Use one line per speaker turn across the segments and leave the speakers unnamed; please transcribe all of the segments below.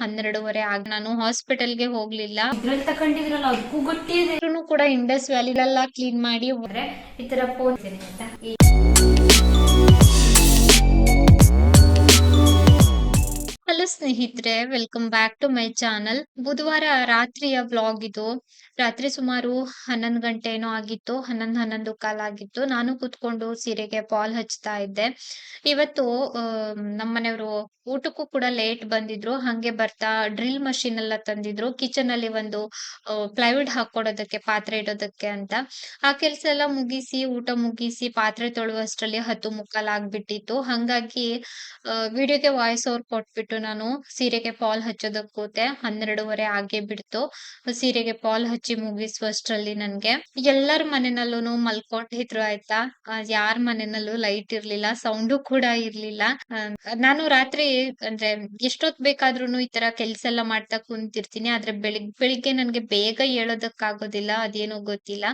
ಹನ್ನೆರಡುವರೆ ಆಗ ನಾನು ಹಾಸ್ಪಿಟಲ್ಗೆ ಹೋಗ್ಲಿಲ್ಲ.
ಇದ್ರಲ್ಲಿ ತಕೊಂಡಿದ್ರಲ್ಲ ಅದಕ್ಕೂ
ಗೊತ್ತಿದೆ ಕೂಡ ಇಂಡಸ್ ವ್ಯಾಲಿಲೆಲ್ಲ ಕ್ಲೀನ್ ಮಾಡಿ
ಹೋದ್ರೆ ಈ ತರ ಫೋನ್
ಹಲೋ ಸ್ನೇಹಿತರೆ welcome back to my channel ಬುಧವಾರ ರಾತ್ರಿಯ ವ್ಲಾಗ್ ಇದು. ರಾತ್ರಿ ಸುಮಾರು ಹನ್ನೊಂದು ಗಂಟೆ ಏನೋ ಆಗಿತ್ತು, ಹನ್ನೊಂದು ಹನ್ನೊಂದು ಕಾಲ ಆಗಿತ್ತು. ನಾನು ಕೂತ್ಕೊಂಡು ಸೀರೆಗೆ ಪಾಲ್ ಹಚ್ತಾ ಇದ್ದೆ. ಇವತ್ತು ನಮ್ಮ ಮನೆಯವರು ಊಟಕ್ಕೂ ಕೂಡ ಲೇಟ್ ಬಂದಿದ್ರು. ಹಂಗೆ ಬರ್ತಾ ಡ್ರಿಲ್ ಮಷಿನ್ ಎಲ್ಲ ತಂದಿದ್ರು. ಕಿಚನ್ ಅಲ್ಲಿ ಒಂದು ಪ್ಲೈವುಡ್ ಹಾಕೊಡೋದಕ್ಕೆ ಪಾತ್ರೆ ಇಡೋದಕ್ಕೆ ಅಂತ. ಆ ಕೆಲಸ ಎಲ್ಲ ಮುಗಿಸಿ, ಊಟ ಮುಗಿಸಿ ಪಾತ್ರೆ ತೊಳುವಷ್ಟರಲ್ಲಿ ಹತ್ತು ಮುಕ್ಕಾಲ್ ಆಗ್ಬಿಟ್ಟಿತ್ತು. ಹಂಗಾಗಿ ವಿಡಿಯೋಗೆ ವಾಯ್ಸ್ ಓವರ್ ಕೊಟ್ಬಿಟ್ಟು ನಾನು ಸೀರೆಗೆ ಪಾಲ್ ಹಚ್ಚೋದಕ್ ಕೂತೆ ಹನ್ನೆರಡುವರೆ ಆಗೇ ಬಿಡ್ತು. ಸೀರೆಗೆ ಪಾಲ್ ಹಚ್ಚಿ ಮುಗಿಸುವಷ್ಟ್ರಲ್ಲಿ ನನ್ಗೆ ಎಲ್ಲರ ಮನೆನಲ್ಲೂ ಮಲ್ಕೊಂಡಿದ್ರು ಆಯ್ತಾ? ಯಾರ ಮನೆನಲ್ಲೂ ಲೈಟ್ ಇರ್ಲಿಲ್ಲ, ಸೌಂಡು ಕೂಡ ಇರ್ಲಿಲ್ಲ. ನಾನು ರಾತ್ರಿ ಅಂದ್ರೆ ಎಷ್ಟೊತ್ ಬೇಕಾದ್ರೂ ಈ ತರ ಕೆಲ್ಸ ಎಲ್ಲ ಮಾಡ್ತಾ ಕುಂತಿರ್ತೀನಿ. ಆದ್ರೆ ಬೆಳಿಗ್, ಬೆಳಿಗ್ಗೆ ನನ್ಗೆ ಬೇಗ ಹೇಳೋದಕ್ ಆಗೋದಿಲ್ಲ ಅದೇನೋ ಗೊತ್ತಿಲ್ಲ.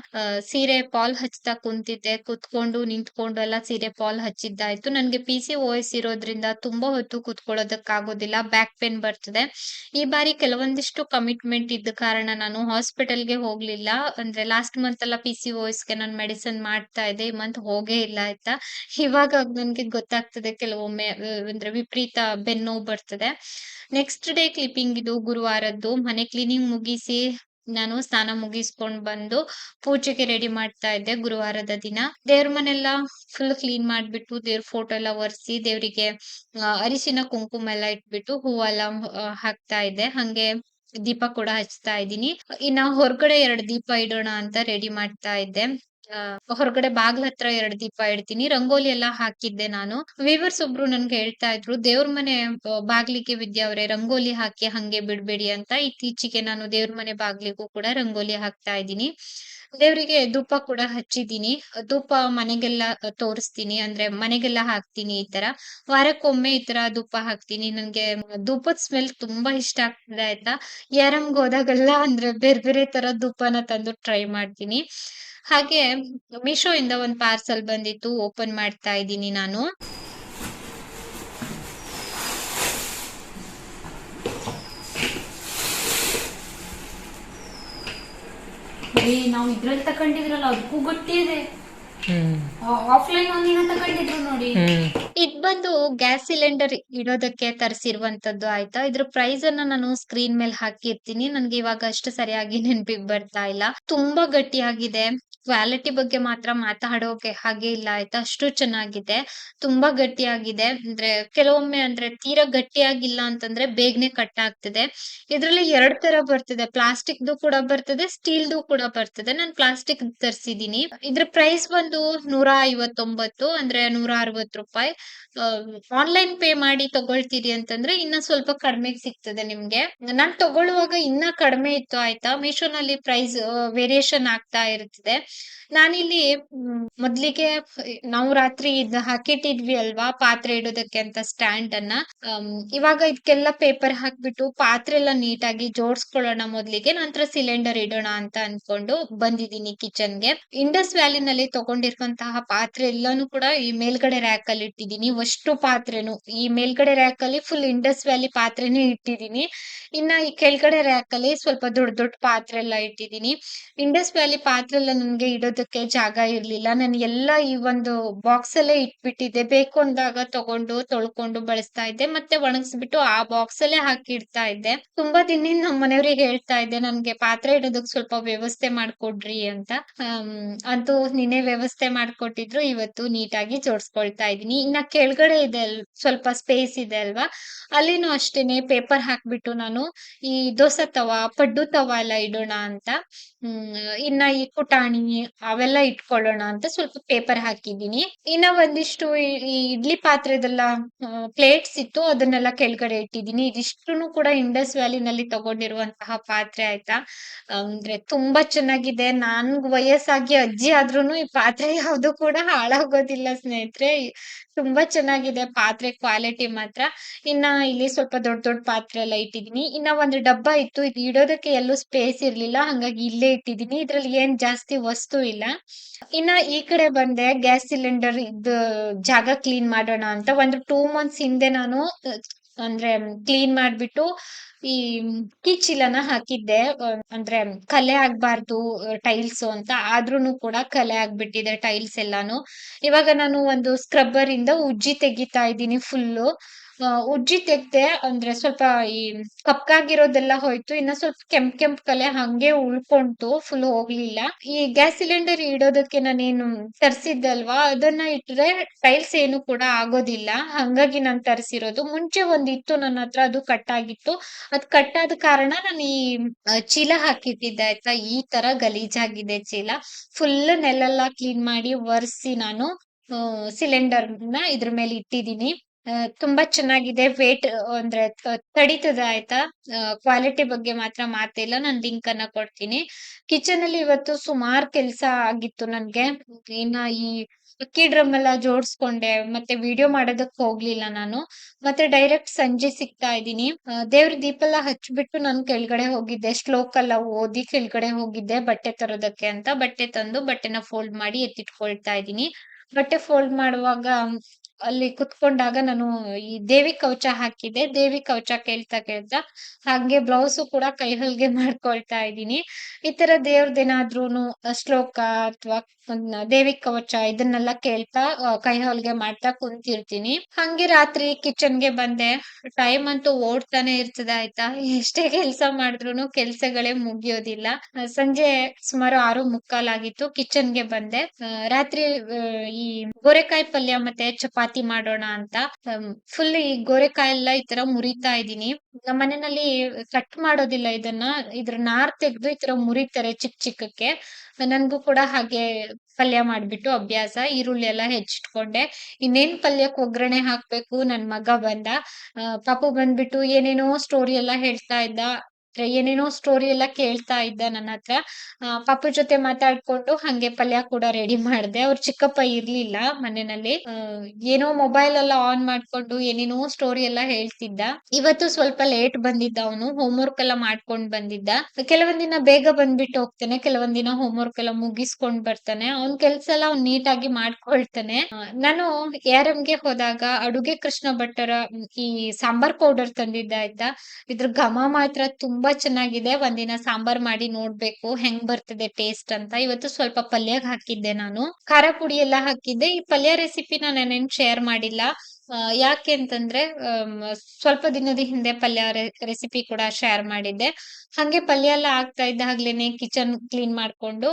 ಸೀರೆ ಪಾಲ್ ಹಚ್ತಾ ಕುಂತಿದ್ದೆ. ಕುತ್ಕೊಂಡು, ನಿಂತ್ಕೊಂಡು ಎಲ್ಲ ಸೀರೆ ಪಾಲ್ ಹಚ್ಚಿದ್ದಾಯ್ತು. ನನ್ಗೆ ಪಿ ಸಿ ಎಸ್ ಇರೋದ್ರಿಂದ ತುಂಬಾ ಹೊತ್ತು ಕುತ್ಕೊಳ್ಳೋದಕ್ ಆಗೋದಿಲ್ಲ ಬ್ಯಾಕ್ ಪೇನ್ ಬರ್ತದೆ. ಈ ಬಾರಿ ಕೆಲವೊಂದಿಷ್ಟು ಕಮಿಟ್ಮೆಂಟ್ ಇದ್ದ ಕಾರಣ ನಾನು ಹಾಸ್ಪಿಟಲ್ಗೆ ಹೋಗ್ಲಿಲ್ಲ. ಅಂದ್ರೆ ಲಾಸ್ಟ್ ಮಂತ್ ಎಲ್ಲ ಪಿ ಸಿ ಗೆ ನಾನು ಮೆಡಿಸನ್ ಮಾಡ್ತಾ ಇದ್ದೆ. ಈ ಮಂತ್ ಹೋಗೇ ಇಲ್ಲ ಆಯ್ತಾ. ಇವಾಗ ನನ್ಗೆ ಗೊತ್ತಾಗ್ತದೆ ಕೆಲವೊಮ್ಮೆ ಅಂದ್ರೆ ವಿಪರೀತ ಬೆನ್ನೋವು ಬರ್ತದೆ. ನೆಕ್ಸ್ಟ್ ಡೇ ಕ್ಲಿಪ್ಪಿಂಗ್ ಇದು ಗುರುವಾರದ್ದು. ಮನೆ ಕ್ಲೀನಿಂಗ್ ಮುಗಿಸಿ ನಾನು ಸ್ನಾನ ಮುಗಿಸ್ಕೊಂಡ್ ಬಂದು ಪೂಜೆಗೆ ರೆಡಿ ಮಾಡ್ತಾ ಇದ್ದೆ ಗುರುವಾರದ ದಿನ. ದೇವ್ರ ಮನೆಲ್ಲ ಫುಲ್ ಕ್ಲೀನ್ ಮಾಡ್ಬಿಟ್ಟು ದೇವ್ರ ಫೋಟೋ ಎಲ್ಲ ಒರೆಸಿ ದೇವ್ರಿಗೆ ಅರಿಶಿನ, ಕುಂಕುಮ ಎಲ್ಲ ಇಟ್ಬಿಟ್ಟು ಹೂವೆಲ್ಲ ಹಾಕ್ತಾ ಇದ್ದೆ. ಹಂಗೆ ದೀಪ ಕೂಡ ಹಚ್ತಾ ಇದ್ದೀನಿ. ಇನ್ನ ಹೊರಗಡೆ ಎರಡ್ ದೀಪ ಇಡೋಣ ಅಂತ ರೆಡಿ ಮಾಡ್ತಾ ಇದ್ದೆ. ಹೊರಗಡೆ ಬಾಗ್ಲ ಹತ್ರ ಎರಡ್ ದೀಪ ಇಡ್ತೀನಿ. ರಂಗೋಲಿ ಎಲ್ಲಾ ಹಾಕಿದ್ದೆ ನಾನು. ವಿವರ್ಸ್ ಒಬ್ರು ನನ್ಗೆ ಹೇಳ್ತಾ ಇದ್ರು, ದೇವ್ರ ಮನೆ ಬಾಗ್ಲಿಗೆ ವಿದ್ಯಾ ಅವ್ರೆ ರಂಗೋಲಿ ಹಾಕಿ ಹಂಗೆ ಬಿಡ್ಬೇಡಿ ಅಂತ. ಇತ್ತೀಚೆಗೆ ನಾನು ದೇವ್ರ ಮನೆ ಬಾಗ್ಲಿಗೂ ಕೂಡ ರಂಗೋಲಿ ಹಾಕ್ತಾ ಇದ್ದೀನಿ. ದೇವರಿಗೆ ಧೂಪ ಕೂಡ ಹಚ್ಚಿದೀನಿ ಧೂಪ ಮನೆಗೆಲ್ಲ ತೋರಿಸ್ತೀನಿ, ಅಂದ್ರೆ ಮನೆಗೆಲ್ಲ ಹಾಕ್ತೀನಿ ಈ ತರ. ವಾರಕ್ಕೊಮ್ಮೆ ಈ ತರ ಧೂಪ ಹಾಕ್ತೀನಿ. ನನ್ಗೆ ಧೂಪದ ಸ್ಮೆಲ್ ತುಂಬಾ ಇಷ್ಟ ಆಗ್ತದೆ, ಆಯ್ತಾ? ಯಾರಮ್ಗ್ ಹೋದಾಗೆಲ್ಲ ಅಂದ್ರೆ ಬೇರೆ ಬೇರೆ ತರ ಧೂಪನ ತಂದು ಟ್ರೈ ಮಾಡ್ತೀನಿ. ಹಾಗೆ ಮೀಶೋ ಇಂದ ಒಂದ್ ಪಾರ್ಸಲ್ ಬಂದಿತ್ತು ಓಪನ್ ಮಾಡ್ತಾ ಇದ್ದೀನಿ ನಾನು.
ಏ ನಾವು ಇದ್ರಲ್ಲಿ ತಕೊಂಡಿದ್ರಲ್ಲ ಅದಕ್ಕೂ ಆಫ್ಲೈನ್ ಒಂದಿನ ನೋಡಿ.
ಇದ್ ಬಂದು ಗ್ಯಾಸ್ ಸಿಲಿಂಡರ್ ಇಡೋದಕ್ಕೆ ತರಿಸಿರುವಂತದ್ದು ಆಯ್ತಾ? ಇದ್ರ ಪ್ರೈಸ್ ಅನ್ನ ನಾನು ಸ್ಕ್ರೀನ್ ಮೇಲೆ ಹಾಕಿರ್ತೀನಿ ನನ್ಗೆ ಇವಾಗ ಅಷ್ಟು ಸರಿಯಾಗಿ ನೆನ್ಪಿಗ್ ಬರ್ತಾ ಇಲ್ಲ. ತುಂಬಾ ಗಟ್ಟಿಯಾಗಿದೆ. ಕ್ವಾಲಿಟಿ ಬಗ್ಗೆ ಮಾತ್ರ ಮಾತಾಡೋಕೆ ಹಾಗೆ ಇಲ್ಲ, ಆಯ್ತಾ? ಅಷ್ಟು ಚೆನ್ನಾಗಿದೆ. ತುಂಬಾ ಗಟ್ಟಿಯಾಗಿದೆ. ಅಂದ್ರೆ ಕೆಲವೊಮ್ಮೆ ಅಂದ್ರೆ ತೀರಾ ಗಟ್ಟಿಯಾಗಿಲ್ಲ ಅಂತಂದ್ರೆ ಬೇಗನೆ ಕಟ್ ಆಗ್ತದೆ. ಇದ್ರಲ್ಲಿ ಎರಡ್ ತರ ಬರ್ತದೆ. ಪ್ಲಾಸ್ಟಿಕ್ ದು ಕೂಡ ಬರ್ತದೆ ಸ್ಟೀಲ್ ದು ಕೂಡ ಬರ್ತದೆ. ನಾನು ಪ್ಲಾಸ್ಟಿಕ್ ತರಿಸಿದೀನಿ. ಇದ್ರ ಪ್ರೈಸ್ ಬಂದು ನೂರ ಐವತ್ತೊಂಬತ್ತು ಅಂದ್ರೆ ನೂರ ಅರವತ್ತು ರೂಪಾಯಿ ಆನ್ಲೈನ್ ಪೇ ಮಾಡಿ ತಗೊಳ್ತೀರಿ ಅಂತಂದ್ರೆ ಇನ್ನ ಸ್ವಲ್ಪ ಕಡಿಮೆ ಸಿಗ್ತದೆ ನಿಮ್ಗೆ. ನಾನ್ ತಗೊಳ್ಳುವಾಗ ಇನ್ನ ಕಡಿಮೆ ಇತ್ತು, ಆಯ್ತಾ? ಮೀಶೋನಲ್ಲಿ ಪ್ರೈಸ್ ವೇರಿಯೇಷನ್ ಆಗ್ತಾ ಇರ್ತದೆ. ನಾನಿಲ್ಲಿ ಮೊದ್ಲಿಗೆ ನಾವು ರಾತ್ರಿ ಇದ್ ಹಾಕಿಟ್ಟಿದ್ವಿ ಅಲ್ವಾ ಪಾತ್ರೆ ಇಡೋದಕ್ಕೆ ಅಂತ ಸ್ಟ್ಯಾಂಡ್ ಅನ್ನ. ಇವಾಗ ಇದಕ್ಕೆಲ್ಲ ಪೇಪರ್ ಹಾಕ್ಬಿಟ್ಟು ಪಾತ್ರೆ ಎಲ್ಲ ನೀಟಾಗಿ ಜೋಡಿಸ್ಕೊಳ್ಳೋಣ ಮೊದ್ಲಿಗೆ, ನಂತರ ಸಿಲಿಂಡರ್ ಇಡೋಣ ಅಂತ ಅನ್ಕೊಂಡು ಬಂದಿದ್ದೀನಿ ಕಿಚನ್ಗೆ ಇಂಡಸ್ ವ್ಯಾಲಿನಲ್ಲಿ ತಗೊಂಡಿರುವಂತಹ ಪಾತ್ರೆ ಎಲ್ಲಾನು ಕೂಡ ಈ ಮೇಲ್ಗಡೆ ರ್ಯಾಕ್ ಅಲ್ಲಿ ಇಟ್ಟಿದ್ದೀನಿ. ಅಷ್ಟು ಪಾತ್ರೆನು, ಈ ಮೇಲ್ಗಡೆ ರ್ಯಾಕ್ ಅಲ್ಲಿ ಫುಲ್ ಇಂಡಸ್ ವ್ಯಾಲಿ ಪಾತ್ರೆನೇ ಇಟ್ಟಿದ್ದೀನಿ. ಇನ್ನ ಈ ಕೆಳಗಡೆ ರ್ಯಾಕ್ ಅಲ್ಲಿ ಸ್ವಲ್ಪ ದೊಡ್ಡ ದೊಡ್ಡ ಪಾತ್ರೆ ಎಲ್ಲ ಇಟ್ಟಿದ್ದೀನಿ. ಇಂಡಸ್ ವ್ಯಾಲಿ ಪಾತ್ರೆ ಎಲ್ಲ ನನ್ಗೆ ಇಡೋದಕ್ಕೆ ಜಾಗ ಇರ್ಲಿಲ್ಲ. ನಾನು ಎಲ್ಲ ಈ ಒಂದು ಬಾಕ್ಸ್ ಅಲ್ಲೇ ಇಟ್ಬಿಟ್ಟಿದ್ದೆ. ಬೇಕು ಅಂದಾಗ ತಗೊಂಡು, ತೊಳ್ಕೊಂಡು ಬಳಸ್ತಾ ಇದ್ದೆ. ಮತ್ತೆ ಒಣಗಿಸ್ಬಿಟ್ಟು ಆ ಬಾಕ್ಸ್ ಅಲ್ಲೇ ಹಾಕಿ ಇಡ್ತಾ ಇದ್ದೆ. ತುಂಬಾ ದಿನದಿಂದ ನಮ್ಮ ಮನೆಯವ್ರಿಗೆ ಹೇಳ್ತಾ ಇದ್ದೆ, ನನ್ಗೆ ಪಾತ್ರೆ ಇಡೋದಕ್ ಸ್ವಲ್ಪ ವ್ಯವಸ್ಥೆ ಮಾಡ್ಕೊಡ್ರಿ ಅಂತ. ಅಂತೂ ನಿನ್ನೆ ವ್ಯವಸ್ಥೆ ಮಾಡ್ಕೊಟ್ಟಿದ್ರು. ಇವತ್ತು ನೀಟಾಗಿ ಜೋಡಿಸ್ಕೊಳ್ತಾ ಇದೀನಿ ಇನ್ನ ಕೆಳಗಡೆ ಇದೆ ಸ್ವಲ್ಪ ಸ್ಪೇಸ್ ಇದೆ ಅಲ್ವಾ? ಅಲ್ಲಿನೂ ಅಷ್ಟೇನೆ ಪೇಪರ್ ಹಾಕ್ಬಿಟ್ಟು ನಾನು ಈ ದೋಸೆ ತವಾ, ಪಡ್ಡು ತವಾ ಎಲ್ಲ ಇಡೋಣ ಅಂತ. ಇನ್ನ ಈ ಪುಟಾಣಿ ಅವೆಲ್ಲ ಇಟ್ಕೊಳ್ಳೋಣ ಅಂತ ಸ್ವಲ್ಪ ಪೇಪರ್ ಹಾಕಿದ್ದೀನಿ. ಇನ್ನ ಒಂದಿಷ್ಟು ಈ ಇಡ್ಲಿ ಪಾತ್ರೆದೆಲ್ಲ ಪ್ಲೇಟ್ಸ್ ಇತ್ತು, ಅದನ್ನೆಲ್ಲ ಕೆಳಗಡೆ ಇಟ್ಟಿದೀನಿ ಇದಿಷ್ಟು ಕೂಡ ಇಂಡಸ್ ವ್ಯಾಲಿನಲ್ಲಿ ತಗೊಂಡಿರುವಂತಹ ಪಾತ್ರೆ ಆಯ್ತಾ? ಅಂದ್ರೆ ತುಂಬಾ ಚೆನ್ನಾಗಿದೆ. ನನ್ಗ್ ವಯಸ್ಸಾಗಿ ಅಜ್ಜಿ ಆದ್ರೂನು ಈ ಪಾತ್ರೆ ಯಾವ್ದು ಕೂಡ ಹಾಳಾಗೋದಿಲ್ಲ ಸ್ನೇಹಿತರೆ. ತುಂಬಾ ಚೆನ್ನಾಗಿದೆ ಪಾತ್ರೆ ಕ್ವಾಲಿಟಿ ಮಾತ್ರ. ಇನ್ನ ಇಲ್ಲಿ ಸ್ವಲ್ಪ ದೊಡ್ಡ ದೊಡ್ಡ ಪಾತ್ರೆ ಎಲ್ಲ ಇಟ್ಟಿದೀನಿ ಇನ್ನ ಒಂದು ಡಬ್ಬ ಇತ್ತು. ಇದು ಇಡೋದಕ್ಕೆ ಎಲ್ಲೂ ಸ್ಪೇಸ್ ಇರ್ಲಿಲ್ಲ. ಹಂಗಾಗಿ ಇಲ್ಲೇ ಇಟ್ಟಿದೀನಿ ಇದ್ರಲ್ಲಿ ಏನ್ ಜಾಸ್ತಿ ವಸ್ತು ಇಲ್ಲ. ಇನ್ನ ಈ ಕಡೆ ಬಂದೆ, ಗ್ಯಾಸ್ ಸಿಲಿಂಡರ್ ಇದ್ ಜಾಗ ಕ್ಲೀನ್ ಮಾಡೋಣ ಅಂತ. ಒಂದು ಟೂ ಮಂತ್ಸ್ ಹಿಂದೆ ನಾನು, ಅಂದ್ರೆ ಕ್ಲೀನ್ ಮಾಡ್ಬಿಟ್ಟು ಈ ಕಿಚ್ಚಿಲನ ಹಾಕಿದ್ದೆ. ಅಂದ್ರೆ ಕಲೆ ಆಗ್ಬಾರ್ದು ಟೈಲ್ಸ್ ಅಂತ. ಆದ್ರೂನು ಕೂಡ ಕಲೆ ಆಗ್ಬಿಟ್ಟಿದೆ ಟೈಲ್ಸ್ ಎಲ್ಲಾನು. ಇವಾಗ ನಾನು ಒಂದು ಸ್ಕ್ರಬ್ಬರ್ ಇಂದ ಉಜ್ಜಿ ತೆಗಿತಾ ಇದ್ದೀನಿ ಫುಲ್ಲು ಉಜ್ಜಿ ತೆಗ್ದೆ ಅಂದ್ರೆ ಸ್ವಲ್ಪ ಈ ಕಪ್ಕಾಗಿರೋದೆಲ್ಲ ಹೋಯ್ತು. ಇನ್ನ ಸ್ವಲ್ಪ ಕೆಂಪ್ ಕೆಂಪ್ ಕಲೆ ಹಂಗೆ ಉಳ್ಕೊಂತು. ಫುಲ್ ಹೋಗ್ಲಿಲ್ಲ. ಈ ಗ್ಯಾಸ್ ಸಿಲಿಂಡರ್ ಇಡೋದಕ್ಕೆ ನಾನೇನು ತರ್ಸಿದ್ದಲ್ವಾ? ಅದನ್ನ ಇಟ್ರೆ ಟೈಲ್ಸ್ ಏನು ಕೂಡ ಆಗೋದಿಲ್ಲ. ಹಂಗಾಗಿ ನಾನ್ ತರ್ಸಿರೋದು. ಮುಂಚೆ ಒಂದಿತ್ತು ನನ್ನ ಹತ್ರ ಅದು ಕಟ್ ಆಗಿತ್ತು ಅದ್ ಕಟ್ ಆದ ಕಾರಣ ನಾನು ಈ ಚೀಲ ಹಾಕಿಟ್ಟಿದ್ದೆ ಆಯ್ತಾ? ಈ ತರ ಗಲೀಜಾಗಿದೆ ಚೀಲ. ಫುಲ್ ನೆಲೆಲ್ಲ ಕ್ಲೀನ್ ಮಾಡಿ ಒರೆಸಿ ನಾನು ಸಿಲಿಂಡರ್ನ ಇದ್ರ ಮೇಲೆ ಇಟ್ಟಿದೀನಿ ಆ, ತುಂಬಾ ಚೆನ್ನಾಗಿದೆ. ವೇಟ್ ಅಂದ್ರೆ ತಡೀತದ ಆಯ್ತಾ? ಕ್ವಾಲಿಟಿ ಬಗ್ಗೆ ಮಾತ್ರ ಮಾತಿಲ್ಲ ನಾನು ಲಿಂಕ್ ಅನ್ನ ಕೊಡ್ತೀನಿ. ಕಿಚನ್ ಅಲ್ಲಿ ಇವತ್ತು ಸುಮಾರು ಕೆಲಸ ಆಗಿತ್ತು ನನ್ಗೆ. ಇನ್ನ ಈ ಅಕ್ಕಿ ಡ್ರಮ್ ಎಲ್ಲ ಜೋಡಿಸ್ಕೊಂಡೆ. ಮತ್ತೆ ವಿಡಿಯೋ ಮಾಡೋದಕ್ ಹೋಗ್ಲಿಲ್ಲ ನಾನು. ಮತ್ತೆ ಡೈರೆಕ್ಟ್ ಸಂಜೆ ಸಿಗ್ತಾ ಇದ್ದೀನಿ. ದೇವ್ರ ದೀಪ ಎಲ್ಲ ಹಚ್ಬಿಟ್ಟು ನಾನು ಕೆಳಗಡೆ ಹೋಗಿದ್ದೆ. ಶ್ಲೋಕ್ ಎಲ್ಲ ಓದಿ ಕೆಳಗಡೆ ಹೋಗಿದ್ದೆ. ಬಟ್ಟೆ ತರೋದಕ್ಕೆ ಅಂತ. ಬಟ್ಟೆ ತಂದು ಬಟ್ಟೆನ ಫೋಲ್ಡ್ ಮಾಡಿ ಎತ್ತಿಟ್ಕೊಳ್ತಾ ಇದ್ದೀನಿ. ಬಟ್ಟೆ ಫೋಲ್ಡ್ ಮಾಡುವಾಗ ಅಲ್ಲಿ ಕುತ್ಕೊಂಡಾಗ ನಾನು ಈ ದೇವಿ ಕವಚ ಹಾಕಿದ್ದೆ. ದೇವಿ ಕವಚ ಕೇಳ್ತಾ ಕೇಳ್ತಾ ಹಾಗೆ ಬ್ಲೌಸು ಕೂಡ ಕೈ ಹೊಲ್ಗೆ ಮಾಡ್ಕೊಳ್ತಾ ಇದ್ದೀನಿ. ಈ ತರ ದೇವ್ರದ್ದೇನಾದ್ರೂ ಶ್ಲೋಕ ಅಥವಾ ದೇವಿ ಕವಚ ಇದನ್ನೆಲ್ಲ ಕೇಳ್ತಾ ಕೈ ಹೊಲ್ಗೆ ಮಾಡ್ತಾ ಕುಂತಿರ್ತೀನಿ. ಹಂಗೆ ರಾತ್ರಿ ಕಿಚನ್ಗೆ ಬಂದೆ. ಟೈಮ್ ಅಂತೂ ಓಡ್ತಾನೆ ಇರ್ತದ ಆಯ್ತಾ? ಎಷ್ಟೇ ಕೆಲ್ಸ ಮಾಡಿದ್ರು ಕೆಲ್ಸಗಳೇ ಮುಗಿಯೋದಿಲ್ಲ. ಸಂಜೆ ಸುಮಾರು ಆರು ಮುಕ್ಕಾಲಾಗಿತ್ತು. ಕಿಚನ್ಗೆ ಬಂದೆ ರಾತ್ರಿ ಈ ಗೋರೆಕಾಯಿ ಪಲ್ಯ ಮತ್ತೆ ಚಪಾತಿ ಮಾಡೋಣ ಅಂತ. ಫುಲ್ ಈ ಗೋರೆಕಾಯಿ ಎಲ್ಲ ಈ ತರ ಮುರಿತಾ ಇದೀನಿ ನಮ್ಮ ಮನೆಯಲ್ಲಿ ಕಟ್ ಮಾಡೋದಿಲ್ಲ ಇದನ್ನ. ಇದ್ರ ನಾರ್ ತೆಗ್ದು ಈ ತರ ಮುರಿತಾರೆ ಚಿಕ್ಕ ಚಿಕ್ಕಕ್ಕೆ. ನನ್ಗೂ ಕೂಡ ಹಾಗೆ ಪಲ್ಯ ಮಾಡ್ಬಿಟ್ಟು ಅಭ್ಯಾಸ. ಈರುಳ್ಳಿ ಎಲ್ಲ ಹೆಚ್ಚಿಟ್ಕೊಂಡೆ ಇನ್ನೇನ್ ಪಲ್ಯಕ್ ಒಗ್ಗರಣೆ ಹಾಕ್ಬೇಕು? ನನ್ ಮಗ ಬಂದ. ಪಾಪು ಬಂದ್ಬಿಟ್ಟು ಏನೇನೋ ಸ್ಟೋರಿ ಎಲ್ಲ ಹೇಳ್ತಾ ಇದ್ದ. ಅಂದ್ರೆ ಏನೇನೋ ಸ್ಟೋರಿ ಎಲ್ಲ ಕೇಳ್ತಾ ಇದ್ದ ನನ್ನ ಹತ್ರ. ಪಾಪು ಜೊತೆ ಮಾತಾಡ್ಕೊಂಡು ಹಂಗೆ ಪಲ್ಯ ಕೂಡ ರೆಡಿ ಮಾಡ್ದೆ. ಅವ್ರ ಚಿಕ್ಕಪ್ಪ ಇರ್ಲಿಲ್ಲ ಮನೆಯಲ್ಲಿ. ಏನೋ ಮೊಬೈಲ್ ಎಲ್ಲ ಆನ್ ಮಾಡ್ಕೊಂಡು ಏನೇನೋ ಸ್ಟೋರಿ ಎಲ್ಲ ಹೇಳ್ತಿದ್ದ. ಇವತ್ತು ಸ್ವಲ್ಪ ಲೇಟ್ ಬಂದಿದ್ದ ಅವನು. ಹೋಮ್ವರ್ಕ್ ಎಲ್ಲ ಮಾಡ್ಕೊಂಡ್ ಬಂದಿದ್ದ. ಕೆಲವೊಂದಿನ ದಿನ ಬೇಗ ಬಂದ್ಬಿಟ್ಟು ಹೋಗ್ತಾನೆ, ಕೆಲವೊಂದ್ ದಿನ ಹೋಮ್ವರ್ಕ್ ಎಲ್ಲ ಮುಗಿಸ್ಕೊಂಡ್ ಬರ್ತಾನೆ. ಅವ್ನ್ ಕೆಲ್ಸ ಎಲ್ಲ ಅವ್ನ್ ನೀಟಾಗಿ ಮಾಡ್ಕೊಳ್ತಾನೆ. ನಾನು ARM ಗೆ ಹೋದಾಗ ಅಡುಗೆ ಕೃಷ್ಣ ಭಟ್ಟರ, ಈ ಸಾಂಬಾರ್ ಪೌಡರ್ ತಂದಿದ್ದ ಆಯ್ತಾ? ಇದ್ರ ಘಮ ಮಾತ್ರ ತುಂಬಾ ಚೆನ್ನಾಗಿದೆ. ಒಂದಿನ ಸಾಂಬಾರ್ ಮಾಡಿ ನೋಡ್ಬೇಕು. ಹೆಂಗ್ ಬರ್ತದೆ ಟೇಸ್ಟ್ ಅಂತ. ಇವತ್ತು ಸ್ವಲ್ಪ ಪಲ್ಯಗ್ ಹಾಕಿದ್ದೆ ನಾನು. ಖಾರ ಪುಡಿ ಎಲ್ಲ ಹಾಕಿದ್ದೆ. ಈ ಪಲ್ಯ ರೆಸಿಪಿನ ನಾನೇನ್ ಶೇರ್ ಮಾಡಿಲ್ಲ. ಯಾಕೆ ಅಂತಂದ್ರೆ ಸ್ವಲ್ಪ ದಿನದ ಹಿಂದೆ ಪಲ್ಯ ರೆಸಿಪಿ ಕೂಡ ಶೇರ್ ಮಾಡಿದ್ದೆ. ಹಂಗೆ ಪಲ್ಯ ಎಲ್ಲ ಆಗ್ತಾ ಇದ್ದಾಗ್ಲೇನೆ ಕಿಚನ್ ಕ್ಲೀನ್ ಮಾಡ್ಕೊಂಡು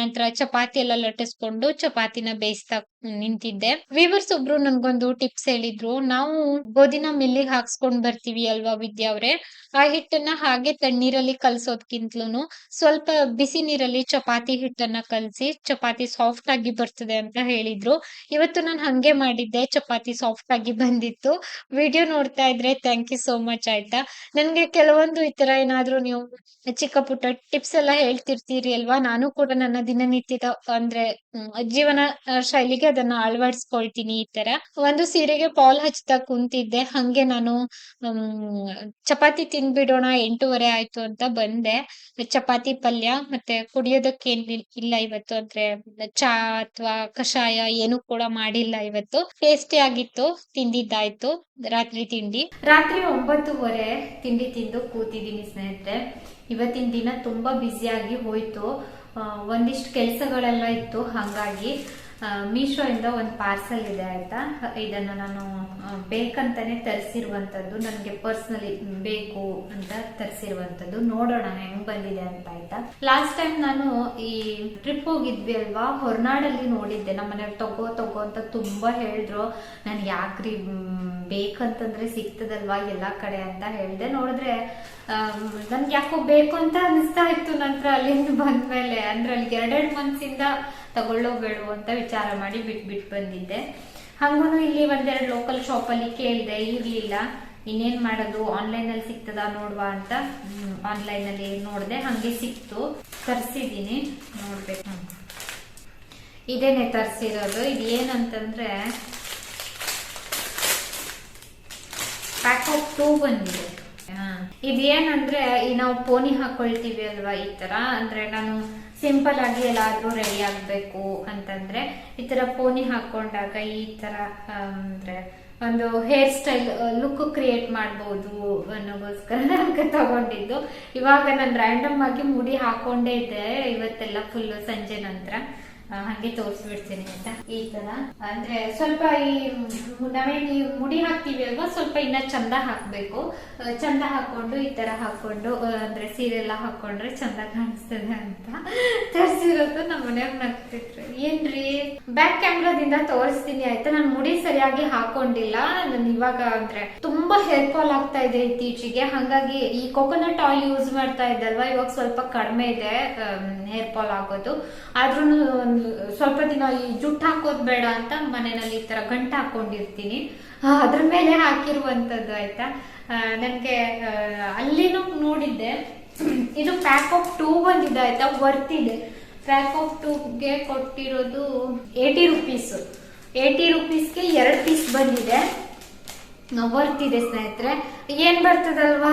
ನಂತರ ಚಪಾತಿ ಎಲ್ಲ ಲಟ್ಟಿಸ್ಕೊಂಡು ಚಪಾತಿನ ಬೇಯಿಸ್ತಾ ನಿಂತಿದ್ದೆ. ವೀವರ್ಸ್ ಒಬ್ರು ನನ್ಗೊಂದು ಟಿಪ್ಸ್ ಹೇಳಿದ್ರು. ನಾವು ಗೋಧಿನ ಮಿಲ್ಲಿಗೆ ಹಾಕ್ಸ್ಕೊಂಡ್ ಬರ್ತೀವಿ ಅಲ್ವಾ ವಿದ್ಯಾ ಅವ್ರೆ? ಆ ಹಿಟ್ಟನ್ನ ಹಾಗೆ ತಣ್ಣೀರಲ್ಲಿ ಕಲ್ಸೋದ್ಕಿಂತಲೂ ಸ್ವಲ್ಪ ಬಿಸಿ ನೀರಲ್ಲಿ ಚಪಾತಿ ಹಿಟ್ಟನ್ನ ಕಲ್ಸಿ, ಚಪಾತಿ ಸಾಫ್ಟ್ ಆಗಿ ಬರ್ತದೆ ಅಂತ ಹೇಳಿದ್ರು. ಇವತ್ತು ನಾನು ಹಂಗೆ ಮಾಡಿದ್ದೆ, ಚಪಾತಿ ಸಾಫ್ಟ್ ಆಗಿ ಬಂದಿತ್ತು. ವಿಡಿಯೋ ನೋಡ್ತಾ ಇದ್ರೆ ಥ್ಯಾಂಕ್ ಯು ಸೋ ಮಚ್ ಆಯ್ತಾ? ನನ್ಗೆ ಕೆಲವೊಂದು ಈ ತರ ಏನಾದ್ರೂ ನೀವು ಚಿಕ್ಕ ಪುಟ್ಟ ಟಿಪ್ಸ್ ಎಲ್ಲ ಹೇಳ್ತಿರ್ತೀರಿ ಅಲ್ವಾ? ನಾನು ಕೂಡ ನನ್ನ ದಿನನಿತ್ಯದ ಅಂದ್ರೆ ಜೀವನ ಶೈಲಿಗೆ ಅದನ್ನ ಅಳವಡಿಸ್ಕೊಳ್ತೀನಿ ಈ ತರ. ಒಂದು ಸೀರೆಗೆ ಪಾಲ್ ಹಚ್ತಾ ಕುಂತಿದ್ದೆ. ಹಂಗೆ ನಾನು ಚಪಾತಿ ತಿಂದ್ಬಿಡೋಣ ಎಂಟೂವರೆ ಆಯ್ತು ಅಂತ ಬಂದೆ. ಚಪಾತಿ ಪಲ್ಯ ಮತ್ತೆ ಕುಡಿಯೋದಕ್ಕೆ ಇಲ್ಲ ಇವತ್ತು. ಅಂದ್ರೆ, ಚಾ ಅಥವಾ ಕಷಾಯ ಏನು ಕೂಡ ಮಾಡಿಲ್ಲ ಇವತ್ತು. ಟೇಸ್ಟಿ ಆಗಿತ್ತು. ತಿಂದಿದ್ದಾಯ್ತು. ರಾತ್ರಿ ತಿಂಡಿ.
ರಾತ್ರಿ ಒಂಬತ್ತುವರೆ ತಿಂಡಿ ತಿಂದು ಕೂತಿದ್ದೀನಿ ಸ್ನೇಹಿತರೆ. ಇವತ್ತಿನ ದಿನ ತುಂಬಾ ಬ್ಯುಸಿಯಾಗಿ ಹೋಯ್ತು. ಒಂದಿಷ್ಟು ಕೆಲಸಗಳೆಲ್ಲ ಇತ್ತು, ಹಾಗಾಗಿ ಮೀಶೋ ಇಂದ ಒಂದು ಪಾರ್ಸಲ್ ಇದೆ ಆಯ್ತಾ? ಇದನ್ನ ನಾನು ಬೇಕಂತಾನೆ ತರಿಸಿರುವಂತದ್ದು, ನನಗೆ ಪರ್ಸನಲಿ ಬೇಕು ಅಂತ ತರಿಸಿರುವಂತದ್ದು. ನೋಡೋಣ ಹೆಂಗ್ ಬಂದಿದೆ ಅಂತ ಆಯ್ತಾ? ಲಾಸ್ಟ್ ಟೈಮ್ ನಾನು ಈ ಟ್ರಿಪ್ ಹೋಗಿದ್ವಿ ಅಲ್ವಾ? ಹೊರನಾಡಲ್ಲಿ ನೋಡಿದ್ದೆ. ನಮ್ಮ ಮನೆಯವ್ರು ತಗೋ ತಗೋ ಅಂತ ತುಂಬಾ ಹೇಳಿದ್ರು. ನಾನು ಯಾಕ್ರಿ ಬೇಕಂತಂದ್ರೆ ಸಿಗ್ತದಲ್ವಾ ಎಲ್ಲಾ ಕಡೆ ಅಂತ ಹೇಳ್ದೆ. ನೋಡಿದ್ರೆ ನನ್ಗೆ ಯಾಕೋ ಬೇಕು ಅಂತ ಅನಿಸ್ತಾ ಇತ್ತು ನಂತರ ಅಲ್ಲಿಂದ ಬಂದ್ಮೇಲೆ. ಅಂದ್ರೆ ಅಲ್ಲಿ ಎರಡೆರಡು ಮಂತ್ಸಿಂದ ತಗೊಳ್ಳೋ ಬೇಡು ಅಂತ ವಿಚಾರ ಮಾಡಿ ಬಿಟ್ ಬಂದಿದ್ದೆ. ಹಂಗೂ ಇಲ್ಲಿ ಒಂದೆರಡು ಲೋಕಲ್ ಶಾಪಲ್ಲಿ ಕೇಳಿದೆ, ಇರ್ಲಿಲ್ಲ. ಇನ್ನೇನ್ ಮಾಡೋದು? ಆನ್ಲೈನ್ ಅಲ್ಲಿ ಸಿಗ್ತದ ನೋಡುವ ಅಂತ. ಆನ್ಲೈನ್ ಅಲ್ಲಿ ನೋಡಿದೆ, ಹಂಗೆ ಸಿಕ್ತು. ತರ್ಸಿದೀನಿ, ನೋಡ್ಬೇಕು. ಇದೇನೆ ತರ್ಸಿರೋದು. ಇದು ಏನಂತಂದ್ರೆ ಪ್ಯಾಕ್ ಆಫ್ ಟೂ ಬಂದಿದೆ. ಇದು ಇದೇನಂದ್ರೆ, ಈ ನಾವು ಪೋನಿ ಹಾಕೊಳ್ತೀವಿ ಅಲ್ವಾ, ಈ ತರ? ಅಂದ್ರೆ ನಾನು ಸಿಂಪಲ್ ಆಗಿ ಎಲ್ಲಾದ್ರೂ ರೆಡಿ ಆಗ್ಬೇಕು ಅಂತಂದ್ರೆ, ಈ ತರ ಪೋನಿ ಹಾಕೊಂಡಾಗ ಈ ತರ ಅಂದ್ರೆ
ಒಂದು ಹೇರ್ ಸ್ಟೈಲ್ ಲುಕ್ ಕ್ರಿಯೇಟ್ ಮಾಡ್ಬೋದು ಅನ್ನೋಗೋಸ್ಕರ ನನಗೆ ತಗೊಂಡಿದ್ದು. ಇವಾಗ ನಾನು ರ್ಯಾಂಡಮ್ ಆಗಿ ಮುಡಿ ಹಾಕೊಂಡೇ ಇದ್ದೆ ಇವತ್ತೆಲ್ಲ ಫುಲ್ ಸಂಜೆ ನಂತರ. ಹಾಗೆ ತೋರಿಸ್ಬಿಡ್ತೀನಿ ಅಂತ ಈ ತರ. ಅಂದ್ರೆ ಸ್ವಲ್ಪ ಈ ನಾವೇನು ಮುಡಿ ಹಾಕ್ತೀವಿ ಅಲ್ವಾ? ಸ್ವಲ್ಪ ಇನ್ನ ಚಂದ ಹಾಕ್ಬೇಕು. ಚಂದ ಹಾಕೊಂಡು ಈ ತರ ಹಾಕೊಂಡು ಅಂದ್ರೆ ಸೀರೆ ಎಲ್ಲ ಹಾಕೊಂಡ್ರೆ ಚಂದ ಕಾಣಿಸ್ತದೆ ಅಂತ ತೋರಿಸಿರೋದು ನಮ್ಮ ಮನೆಯವ್ರು ನಗ್ತಿದ್ರು. ಏನ್ರಿ? ಬ್ಯಾಕ್ ಕ್ಯಾಮ್ರಾದಿಂದ ತೋರಿಸ್ತೀನಿ, ಆಯ್ತಾ? ನಾನು ಮುಡಿ ಸರಿಯಾಗಿ ಹಾಕೊಂಡಿಲ್ಲ. ನಾನು ಇವಾಗ ಅಂದ್ರೆ ತುಂಬಾ ಹೇರ್ ಫಾಲ್ ಆಗ್ತಾ ಇದೆ ಇತ್ತೀಚೆಗೆ. ಹಾಗಾಗಿ ಈ ಕೊಕೊನಟ್ ಆಯಿಲ್ ಯೂಸ್ ಮಾಡ್ತಾ ಇದ್ದಲ್ವಾ ಇವಾಗ ಸ್ವಲ್ಪ ಕಡಿಮೆ ಇದೆ ಹೇರ್ ಫಾಲ್ ಆಗೋದು. ಆದ್ರೂ ಸ್ವಲ್ಪ ದಿನ ಈ ಜುಟ್ಟು ಹಾಕೋದ್ ಬೇಡ ಅಂತ ಮನೆಯಲ್ಲಿ ಈ ತರ ಗಂಟು ಹಾಕೊಂಡಿರ್ತೀನಿ. ಅದ್ರ ಮೇಲೆ ಹಾಕಿರುವಂತದ್ದು ಆಯ್ತಾ? ನನಗೆ ಅಲ್ಲಿನೂ ನೋಡಿದ್ದೆ. ಇದು ಪ್ಯಾಕ್ ಆಫ್ ಟೂ ಬಂದಿದೆ ಆಯ್ತಾ? ವರ್ತ್ ಇದೆ. ಪ್ಯಾಕ್ ಆಫ್ ಟೂಗೆ ಕೊಟ್ಟಿರೋದು ಏಯ್ಟಿ ರುಪೀಸ್ ಏಯ್ಟಿ ರುಪೀಸ್ಗೆ ಎರಡು ಪೀಸ್ ಬಂದಿದೆ. ವರ್ತ್ ಇದೆ ಸ್ನೇಹಿತರೆ. ಏನ್ ಬರ್ತದಲ್ವಾ?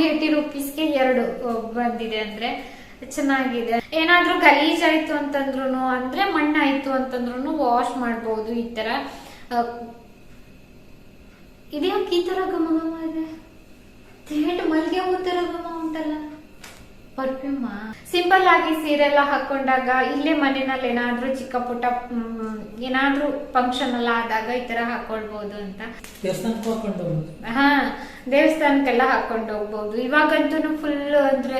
ಏಯ್ಟಿ ರುಪೀಸ್ಗೆ ಎರಡು ಬಂದಿದೆ ಅಂದ್ರೆ. ಚೆನ್ನಾಗಿದೆ. ಏನಾದ್ರೂ ಗಲೀಜಾಯ್ತು ಅಂತಂದ್ರು ಅಂದ್ರೆ ಮಣ್ಣಾಯ್ತು ಅಂತಂದ್ರು ವಾಶ್ ಮಾಡ್ಬೋದು ಈ ತರ. ಇದ್ಯಾಕೆ ಈ ತರ ಗಮಗಮ ಘಮ ಇದೆ ಮಲ್ಗೆ ಹೂ ತರ ಘಮ ಉಂಟಲ್ಲ? ಪರ್ಫ್ಯೂಮ್ ಸಿಂಪಲ್ ಆಗಿ ಸೀರೆ ಎಲ್ಲ ಹಾಕೊಂಡಾಗ ಇಲ್ಲೇ ಮನೆಯಲ್ಲಿ ಏನಾದ್ರೂ ಚಿಕ್ಕ ಪುಟ್ಟ ಏನಾದ್ರೂ ಫಂಕ್ಷನ್ ಎಲ್ಲ ಆದಾಗ ಈ ತರ ಹಾಕೊಳ್ಬಹುದು ಅಂತ. ಹಾ ದೇವಸ್ಥಾನಕ್ಕೆಲ್ಲ ಹಾಕೊಂಡು ಹೋಗ್ಬಹುದು ಇವಾಗಂತೂ ಫುಲ್ ಅಂದ್ರೆ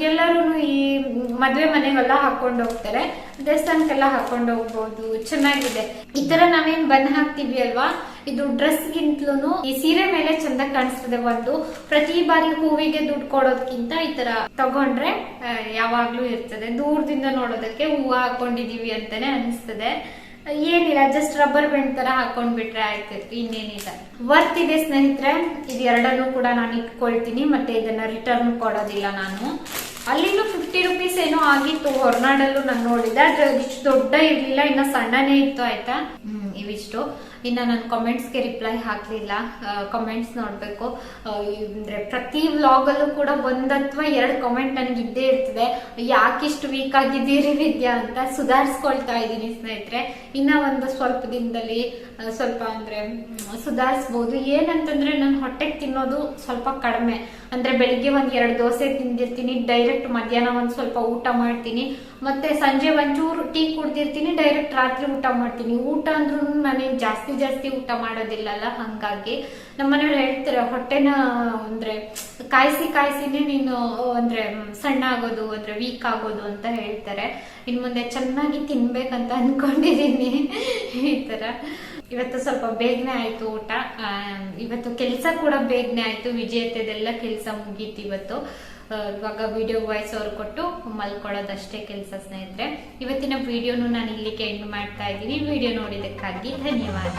ಎಲ್ಲರೂ ಈ ಮದ್ವೆ ಮನೆಗೆಲ್ಲ ಹಾಕೊಂಡು ಹೋಗ್ತಾರೆ. ದೇವಸ್ಥಾನಕ್ಕೆಲ್ಲ ಹಾಕೊಂಡು ಹೋಗ್ಬಹುದು ಚೆನ್ನಾಗಿದೆ. ಈ ತರ ನಾವೇನ್ ಬನ್ ಹಾಕ್ತಿವಿ ಅಲ್ವಾ? ಇದು ಡ್ರೆಸ್ಗಿಂತಲೂ ಈ ಸೀರೆ ಮೇಲೆ ಚಂದ ಕಾಣಿಸ್ತದೆ. ಒಂದು ಪ್ರತಿ ಬಾರಿ ಹೂವಿಗೆ ದುಡ್ಡು ಕೊಡೋದ್ಕಿಂತ ಈ ತರ ತಗೊಂಡ್ರೆ ಯಾವಾಗ್ಲೂ ಇರ್ತದೆ. ದೂರದಿಂದ ನೋಡೋದಕ್ಕೆ ಹೂವು ಹಾಕೊಂಡಿದೀವಿ ಅಂತಾನೆ ಅನಿಸ್ತದೆ. ಏನಿಲ್ಲ ಜಸ್ಟ್ ರಬ್ಬರ್ ಬೆಂಡ್ ತರ ಹಾಕೊಂಡ್ಬಿಟ್ರೆ ಆಯ್ತಿತ್ತು ಇನ್ನೇನಿಲ್ಲ. ವರ್ತ್ ಇದೆ ಸ್ನೇಹಿತರೆ, ಇದು ಎರಡನ್ನು ಕೂಡ ನಾನು ಇಟ್ಕೊಳ್ತೀನಿ, ಮತ್ತೆ ಇದನ್ನ ರಿಟರ್ನ್ ಕೊಡೋದಿಲ್ಲ ನಾನು. ಅಲ್ಲಿನೂ ಫಿಫ್ಟಿ ರುಪೀಸ್ ಏನೋ ಆಗಿತ್ತು, ಹೊರನಾಡಲ್ಲೂ ನಾನು ನೋಡಿದೆ. ಅದ್ರ ಇಷ್ಟು ದೊಡ್ಡ ಇರ್ಲಿಲ್ಲ, ಇನ್ನ ಸಣ್ಣನೇ ಇತ್ತು, ಆಯ್ತಾ? ಹ್ಮ್, ಇವಿಷ್ಟು. ಇನ್ನ ನಾನು ಕಮೆಂಟ್ಸ್ಗೆ ರಿಪ್ಲೈ ಹಾಕಲಿಲ್ಲ. ಕಾಮೆಂಟ್ಸ್ ನೋಡಬೇಕು. ಅಂದರೆ ಪ್ರತಿ ವ್ಲಾಗಲ್ಲೂ ಕೂಡ ಒಂದು ಅಥವಾ ಎರಡು ಕಾಮೆಂಟ್ ನನಗೆ ಇದ್ದೇ ಇರ್ತದೆ. ಯಾಕಿಷ್ಟು ವೀಕ್ ಆಗಿದ್ದೀರಿ ವಿದ್ಯಾ ಅಂತ ಸುಧಾರಿಸ್ಕೊಳ್ತಾ ಇದ್ದೀನಿ ಸ್ನೇಹಿತರೆ. ಇನ್ನು ಒಂದು ಸ್ವಲ್ಪ ದಿನದಲ್ಲಿ ಸ್ವಲ್ಪ ಅಂದರೆ ಸುಧಾರಿಸ್ಬೋದು. ಏನಂತಂದರೆ ನಾನು ಹೊಟ್ಟೆಗೆ ತಿನ್ನೋದು ಸ್ವಲ್ಪ ಕಡಿಮೆ. ಅಂದರೆ ಬೆಳಿಗ್ಗೆ ಒಂದು ಎರಡು ದೋಸೆ ತಿಂದಿರ್ತೀನಿ ಡೈರೆಕ್ಟ್ ಮಧ್ಯಾಹ್ನ ಒಂದು ಸ್ವಲ್ಪ ಊಟ ಮಾಡ್ತೀನಿ. ಮತ್ತು ಸಂಜೆ ಒಂಚೂರು ಟೀ ಕುಡ್ದಿರ್ತೀನಿ ಡೈರೆಕ್ಟ್ ರಾತ್ರಿ ಊಟ ಮಾಡ್ತೀನಿ. ಊಟ ಅಂದ್ರೂ ನಾನೇನು ಜಾಸ್ತಿ ಜಾಸ್ತಿ ಜಾಸ್ತಿ ಊಟ ಮಾಡೋದಿಲ್ಲಲ್ಲ? ಹಂಗಾಗಿ ನಮ್ಮ ಮನೆಯವ್ರು ಹೇಳ್ತಾರೆ, ಹೊಟ್ಟೆನ ಅಂದ್ರೆ ಕಾಯಿಸಿ ಕಾಯಿಸಿನೇ ನೀನು ಅಂದ್ರೆ ಸಣ್ಣ ಆಗೋದು, ಅಂದ್ರೆ ವೀಕ್ ಆಗೋದು ಅಂತ ಹೇಳ್ತಾರೆ. ಇನ್ ಮುಂದೆ ಚೆನ್ನಾಗಿ ತಿನ್ಬೇಕಂತ ಅನ್ಕೊಂಡಿದೀನಿ. ಈ ತರ. ಇವತ್ತು ಸ್ವಲ್ಪ ಬೇಗನೆ ಆಯ್ತು ಊಟ. ಇವತ್ತು ಕೆಲಸ ಕೂಡ ಬೇಗನೆ ಆಯ್ತು. ವಿಜೇತದೆಲ್ಲ ಕೆಲಸ ಮುಗೀತು ಇವತ್ತು. ಇವಾಗ ವಿಡಿಯೋ ವಾಯ್ಸ್ ಅವ್ರು ಕೊಟ್ಟು ಮಲ್ಕೊಳ್ಳೋದಷ್ಟೇ ಕೆಲಸ ಸ್ನೇಹಿತರೆ. ಇವತ್ತಿನ ವಿಡಿಯೋನು ನಾನು ಇಲ್ಲಿಗೆ ಎಂಡ್ ಮಾಡ್ತಾ ಇದ್ದೀನಿ. ವಿಡಿಯೋ ನೋಡಿದ್ದಕ್ಕಾಗಿ ಧನ್ಯವಾದ.